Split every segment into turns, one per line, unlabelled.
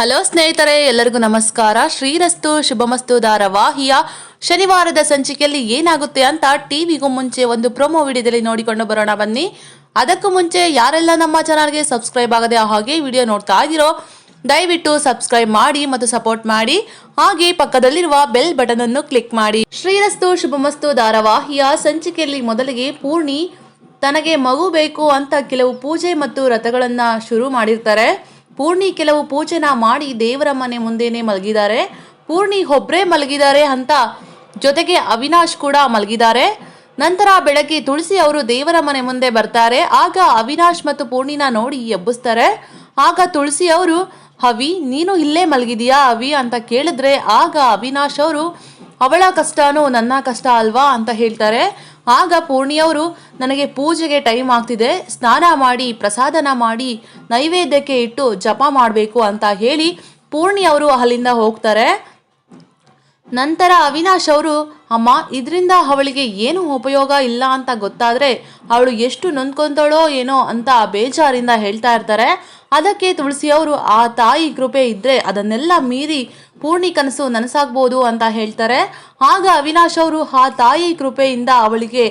Hello ಸ್ನೇಹಿತರೆ, ಎಲ್ಲರಿಗೂ ನಮಸ್ಕಾರ. ಶ್ರೀರಸ್ತು ಶುಭಮಸ್ತು ಧಾರಾವಾಹಿಯ ಶನಿವಾರದ ಸಂಚಿಕೆಯಲ್ಲಿ ಏನಾಗುತ್ತೆ ಅಂತ ಟಿವಿಗೂ ಮುಂಚೆ ಒಂದು ಪ್ರೊಮೋ ವಿಡಿಯೋದಲ್ಲಿ ನೋಡಿಕೊಂಡು ಬರೋಣ ಬನ್ನಿ. ಅದಕ್ಕೂ ಮುಂಚೆ ಯಾರೆಲ್ಲ ನಮ್ಮ ಚಾನಲ್ಗೆ ಸಬ್ಸ್ಕ್ರೈಬ್ ಆಗದೆ ಹಾಗೆ ವಿಡಿಯೋ ನೋಡ್ತಾ ಇದ್ದೀರೋ, ದಯವಿಟ್ಟು ಸಬ್ಸ್ಕ್ರೈಬ್ ಮಾಡಿ ಮತ್ತು ಸಪೋರ್ಟ್ ಮಾಡಿ. ಹಾಗೆ ಪಕ್ಕದಲ್ಲಿರುವ ಬೆಲ್ ಬಟನ್ ಅನ್ನು ಕ್ಲಿಕ್ ಮಾಡಿ. ಶ್ರೀರಸ್ತು ಶುಭಮಸ್ತು ಧಾರಾವಾಹಿಯ ಸಂಚಿಕೆಯಲ್ಲಿ ಮೊದಲಿಗೆ ಪೂರ್ಣಿ ತನಗೆ ಮಗು ಬೇಕು ಅಂತ ಕೆಲವು ಪೂಜೆ ಮತ್ತು ರಥಗಳನ್ನು ಶುರು ಮಾಡಿರ್ತಾರೆ. ಪೂರ್ಣಿ ಕೆಲವು ಪೂಜೆನ ಮಾಡಿ ದೇವರ ಮನೆ ಮುಂದೆನೆ ಮಲಗಿದ್ದಾರೆ. ಪೂರ್ಣಿ ಒಬ್ಬರೇ ಮಲಗಿದ್ದಾರೆ ಅಂತ ಜೊತೆಗೆ ಅವಿನಾಶ್ ಕೂಡ ಮಲಗಿದ್ದಾರೆ. ನಂತರ ಬೆಳಗ್ಗೆ ತುಳಸಿ ಅವರು ದೇವರ ಮನೆ ಮುಂದೆ ಬರ್ತಾರೆ. ಆಗ ಅವಿನಾಶ್ ಮತ್ತು ಪೂರ್ಣಿನ ನೋಡಿ ಎಬ್ಬಿಸ್ತಾರೆ. ಆಗ ತುಳಸಿ ಅವರು ಅವಿ ನೀನು ಇಲ್ಲೇ ಮಲಗಿದೀಯಾ ಅವಿ ಅಂತ ಕೇಳಿದ್ರೆ, ಆಗ ಅವಿನಾಶ್ ಅವರು, ಅವಳ ಕಷ್ಟನೂ ನನ್ನ ಕಷ್ಟ ಅಲ್ವಾ? ಅಂತ ಹೇಳ್ತಾರೆ. ಆಗ ಪೂರ್ಣಿಯವರು ನನಗೆ ಪೂಜೆಗೆ ಟೈಮ್ ಆಗ್ತಿದೆ. ಸ್ನಾನ ಮಾಡಿ, ಪ್ರಸಾದನ ಮಾಡಿ, ನೈವೇದ್ಯಕ್ಕೆ ಇಟ್ಟು ಜಪ ಮಾಡಬೇಕು ಅಂತ ಹೇಳಿ ಪೂರ್ಣಿ ಅವರು ಅಲ್ಲಿಂದ ಹೋಗ್ತಾರೆ. ನಂತರ ಅವಿನಾಶ್ ಅವರು, ಅಮ್ಮ, ಇದರಿಂದ ಅವಳಿಗೆ ಏನು ಉಪಯೋಗ ಇಲ್ಲ ಅಂತ ಗೊತ್ತಾದರೆ ಅವಳು ಎಷ್ಟು ನೊಂದ್ಕೊಂತಾಳೋ ಏನೋ ಅಂತ ಬೇಜಾರಿಂದ ಹೇಳ್ತಾ ಇರ್ತಾರೆ. ಅದಕ್ಕೆ ತುಳಸಿಯವರು, ಆ ತಾಯಿ ಕೃಪೆ ಇದ್ದರೆ ಅದನ್ನೆಲ್ಲ ಮೀರಿ ಪೂರ್ಣಿ ಕನಸು ನನಸಾಗ್ಬೋದು ಅಂತ ಹೇಳ್ತಾರೆ. ಆಗ ಅವಿನಾಶ್ ಅವರು, ಆ ತಾಯಿ ಕೃಪೆಯಿಂದ ಅವಳಿಗೆ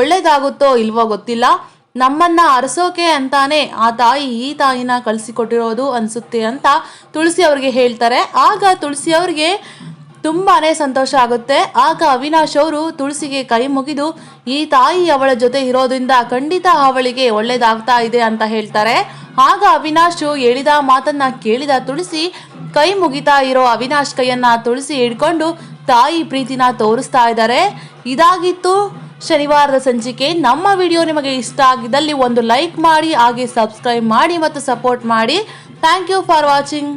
ಒಳ್ಳೇದಾಗುತ್ತೋ ಇಲ್ವೋ ಗೊತ್ತಿಲ್ಲ. ನಮ್ಮನ್ನ ಅರಸೋಕೆ ಅಂತಾನೆ ಆ ತಾಯಿ ಈ ತಾಯಿನ ಕಳಿಸಿಕೊಟ್ಟಿರೋದು ಅನಿಸುತ್ತೆ ಅಂತ ತುಳಸಿ ಅವ್ರಿಗೆ ಹೇಳ್ತಾರೆ. ಆಗ ತುಳಸಿ ಅವ್ರಿಗೆ ತುಂಬಾನೇ ಸಂತೋಷ ಆಗುತ್ತೆ. ಆಗ ಅವಿನಾಶ್ ಅವರು ತುಳಸಿಗೆ ಕೈ ಮುಗಿದು, ಈ ತಾಯಿ ಅವಳ ಜೊತೆ ಇರೋದ್ರಿಂದ ಖಂಡಿತ ಅವಳಿಗೆ ಒಳ್ಳೇದಾಗ್ತಾ ಇದೆ ಅಂತ ಹೇಳ್ತಾರೆ. ಆಗ ಅವಿನಾಶ್ ಹೇಳಿದ ಮಾತನ್ನ ಕೇಳಿದ ತುಳಸಿ, ಕೈ ಮುಗಿತಾ ಇರೋ ಅವಿನಾಶ್ ಕೈಯನ್ನ ತುಳಸಿ ಹಿಡ್ಕೊಂಡು ತಾಯಿ ಪ್ರೀತಿನ ತೋರಿಸ್ತಾ ಇದ್ದಾರೆ. ಇದಾಗಿತ್ತು. ಶನಿವಾರದ ಸಂಚಿಕೆ. ನಮ್ಮ ವಿಡಿಯೋ ನಿಮಗೆ ಇಷ್ಟ ಆಗಿದ್ದಲ್ಲಿ ಒಂದು ಲೈಕ್ ಮಾಡಿ, ಹಾಗೆ ಸಬ್ಸ್ಕ್ರೈಬ್ ಮಾಡಿ ಮತ್ತು ಸಪೋರ್ಟ್ ಮಾಡಿ. Thank you for watching.